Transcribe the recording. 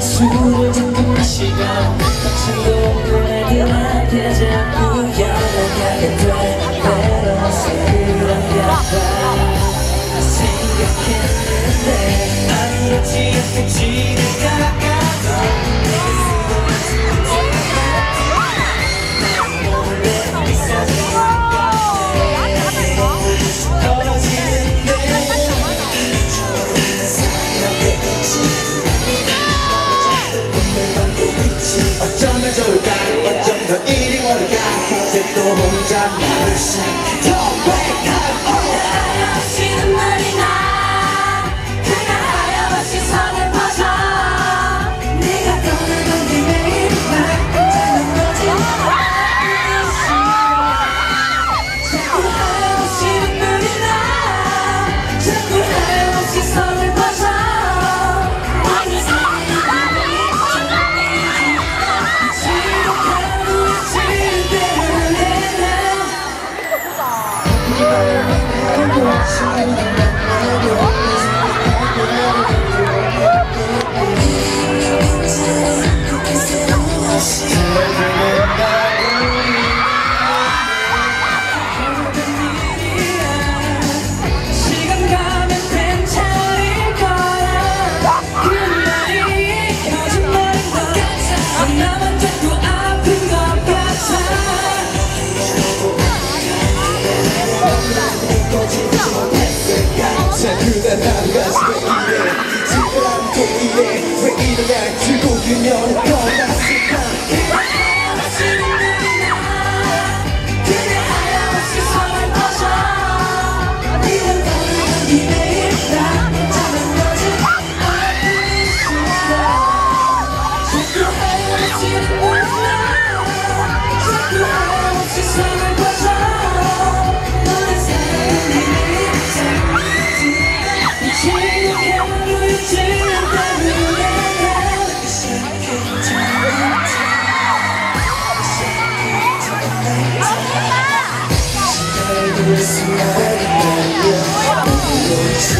술을 잠깐 마시고 당신도 그날들한테 자꾸 아직도 혼자 나를 생각해 Gracias. 그녀를 떠나 Thank you. you see how it can you